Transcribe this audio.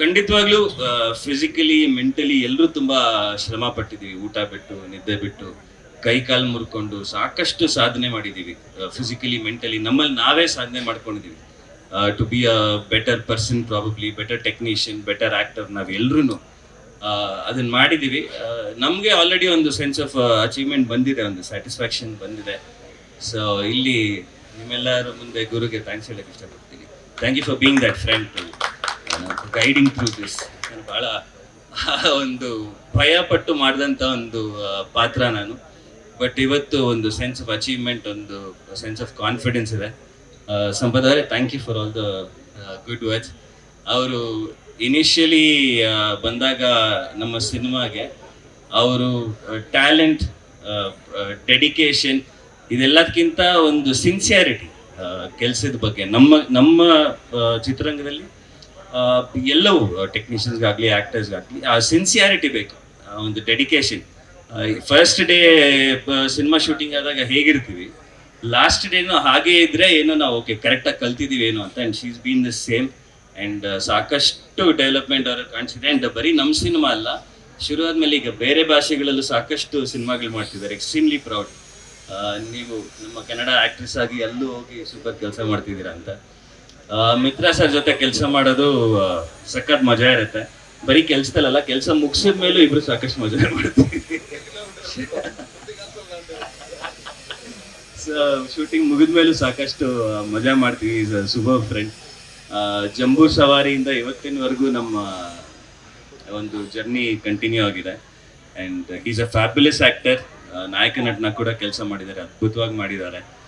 ಖಂಡಿತವಾಗ್ಲೂ physically mentally ಎಲ್ಲರೂ ತುಂಬಾ ಶ್ರಮ ಪಟ್ಟಿದೀವಿ ಊಟ ಬಿಟ್ಟು, ನಿದ್ದೆ ಬಿಟ್ಟು, ಕೈ ಕಾಲು ಮುರ್ಕೊಂಡು ಸಾಕಷ್ಟು ಸಾಧನೆ ಮಾಡಿದೀವಿ ಫಿಸಿಕಲಿ ಮೆಂಟಲಿ ನಮ್ಮಲ್ಲಿ ನಾವೇ ಸಾಧನೆ ಮಾಡ್ಕೊಂಡಿದೀವಿ to be a better person probably better technician better actor ನಾವೆಲ್ಲರೂ ಅದನ್ನ ಮಾಡಿದೀವಿ ನಮಗೆ ಆಲ್ರೆಡಿ ಒಂದು ಸೆನ್ಸ್ ಆಫ್ ಅಚೀವ್ಮೆಂಟ್ ಬಂದಿದೆ, ಒಂದು ಸ್ಯಾಟಿಸ್ಫ್ಯಾಕ್ಷನ್ ಬಂದಿದೆ. ಸೊ ಇಲ್ಲಿ ನಿಮ್ಮೆಲ್ಲರ ಮುಂದೆ ಗುರುಗೆ ಥ್ಯಾಂಕ್ಸ್ ಹೇಳಕ್ ಇಷ್ಟಪಡ್ತೀನಿ. Thank you for being that friend guiding through this ನಾನು ಬಹಳ ಒಂದು ಭಯಪಟ್ಟು ಮಾಡಿದಂಥ ಒಂದು ಪಾತ್ರ ನಾನು. ಬಟ್ ಇವತ್ತು ಒಂದು ಸೆನ್ಸ್ ಆಫ್ ಅಚೀವ್ಮೆಂಟ್ ಒಂದು ಸೆನ್ಸ್ ಆಫ್ ಕಾನ್ಫಿಡೆನ್ಸ್ ಇದೆ. ಸಂಪದ ಅವರೇ thank you for all the good words ಅವರು ಇನಿಷಿಯಲಿ ಬಂದಾಗ ನಮ್ಮ ಸಿನಿಮಾಗೆ ಅವರು ಟ್ಯಾಲೆಂಟ್ ಡೆಡಿಕೇಶನ್ ಇದೆಲ್ಲದಕ್ಕಿಂತ ಒಂದು ಸಿನ್ಸಿಯಾರಿಟಿ ಕೆಲಸದ ಬಗ್ಗೆ. ನಮ್ಮ ನಮ್ಮ ಚಿತ್ರರಂಗದಲ್ಲಿ ಎಲ್ಲವೂ ಟೆಕ್ನಿಷಿಯನ್ಸ್ಗಾಗಲಿ ಆ್ಯಕ್ಟರ್ಸ್ಗಾಗಲಿ ಆ ಸಿನ್ಸಿಯಾರಿಟಿ ಬೇಕು. ಒಂದು dedication first day cinema shooting ಆದಾಗ ಹೇಗಿರ್ತೀವಿ? ಲಾಸ್ಟ್ ಡೇನು ಹಾಗೆ ಇದ್ರೆ ಏನೋ ನಾವು ಓಕೆ ಕರೆಕ್ಟಾಗಿ ಕಲ್ತಿದ್ದೀವಿ ಏನೋ ಅಂತ and she's been the same and ಸಾಕಷ್ಟು ಡೆವಲಪ್ಮೆಂಟ್ ಅವ್ರಿಗೆ ಕಾಣಿಸಿದೆ. ಆ್ಯಂಡ್ ಬರೀ ನಮ್ಮ ಸಿನಿಮಾ ಅಲ್ಲ ಶುರು ಆದ್ಮೇಲೆ ಈಗ ಬೇರೆ ಭಾಷೆಗಳಲ್ಲೂ ಸಾಕಷ್ಟು ಸಿನಿಮಾಗಳು ಮಾಡ್ತಿದ್ದಾರೆ. ಎಕ್ಸ್ಟ್ರೀಮ್ಲಿ ಪ್ರೌಡ್ ನೀವು ನಮ್ಮ ಕನ್ನಡ ಆಕ್ಟ್ರೆಸ್ ಆಗಿ ಅಲ್ಲೂ ಹೋಗಿ ಸೂಪರ್ ಕೆಲಸ ಮಾಡ್ತಿದ್ದೀರಾ ಅಂತ. ಮಿತ್ರ ಸರ್ ಜೊತೆ ಕೆಲಸ ಮಾಡೋದು ಸಖತ್ ಮಜಾ ಇರುತ್ತೆ. ಬರೀ ಕೆಲ್ಸದಲ್ಲ ಕೆಲಸ ಮುಗಿಸಿದ ಮೇಲೂ ಇಬ್ರು ಸಾಕಷ್ಟು ಮಜಾ ಮಾಡ್ತೀವಿ ಶೂಟಿಂಗ್ ಮುಗಿದ ಮೇಲೂ ಸಾಕಷ್ಟು ಮಜಾ ಮಾಡ್ತೀವಿ ಈಸ್ ಶುಭ ಫ್ರೆಂಡ್ ಜಂಬೂ ಸವಾರಿಯಿಂದ ಇವತ್ತಿನವರೆಗೂ ನಮ್ಮ, ಒಂದು ಜರ್ನಿ ಕಂಟಿನ್ಯೂ ಆಗಿದೆ. And is a fabulous actor ನಾಯಕ ನಟನ ಕೂಡ ಕೆಲಸ ಮಾಡಿದ್ದಾರೆ, ಅದ್ಭುತವಾಗಿ ಮಾಡಿದ್ದಾರೆ.